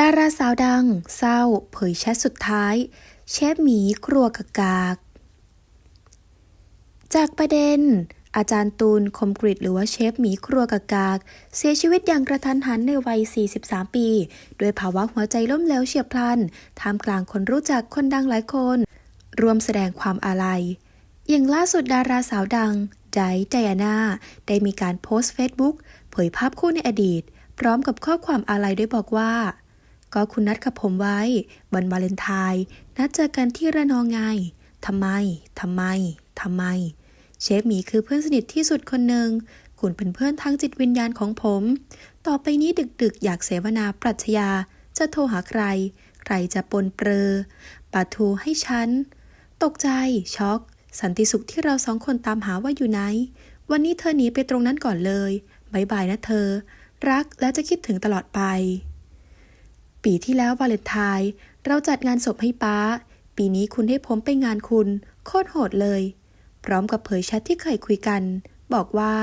ดาราสาวดัง เศร้า เผยแชทสุดท้าย เชฟหมีครัวกากาก จากประเด็น อาจารย์ตูนคมกริตหรือว่าเชฟหมีครัวกากาก เสียชีวิตอย่างกระทันหันในวัย 43 ปี ด้วยภาวะหัวใจล้มเหลวเฉียบพลันท่ามกลางคนรู้จักคนดังหลายคน รวมแสดงความอาลัย อย่างล่าสุดดาราสาวดังไดไดอาน่าได้มีการโพสต์เฟซบุ๊กเผยภาพคู่ในอดีต พร้อมกับข้อความอาลัยด้วยบอกว่า ก็คุณนัดกับผมไว้ วันวาเลนไทน์นัดเจอกันที่ระนองไงทำไมทำไมทำไม เชฟหมีคือเพื่อนสนิทที่สุดคนหนึ่งคุณเป็นเพื่อนทางจิตวิญญาณของผม ต่อไปนี้ดึกๆ อยากเสวนาปรัชญาจะโทรหาใคร ใครจะปนเปรอปาทูให้ฉัน ตกใจ ช็อก สันติสุขที่เราสองคนตามหาว่าอยู่ไหน วันนี้เธอหนีไปตรงนั้นก่อนเลยบายบายนะเธอ รักและจะคิดถึงตลอดไป ปีที่แล้ววาเลนไทน์เราจัดงานศพให้ป้า ปีนี้คุณให้ผมไปงานคุณ โคตรโหดเลย พร้อมกับเผยแชทที่เคยคุยกัน บอกว่า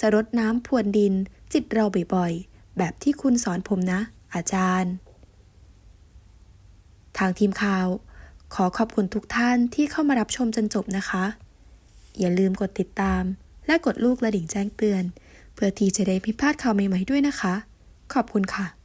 จะรดน้ำพรวนดิน จิตเราบ่อยๆ แบบที่คุณสอนผมนะ อาจารย์ ทางทีมข่าว ขอขอบคุณทุกท่านที่เข้ามารับชมจนจบนะคะ อย่าลืมกดติดตาม และกดลูกกระดิ่งแจ้งเตือน เพื่อที่จะได้ไม่พลาดข่าวใหม่ๆด้วยนะคะ ขอบคุณค่ะ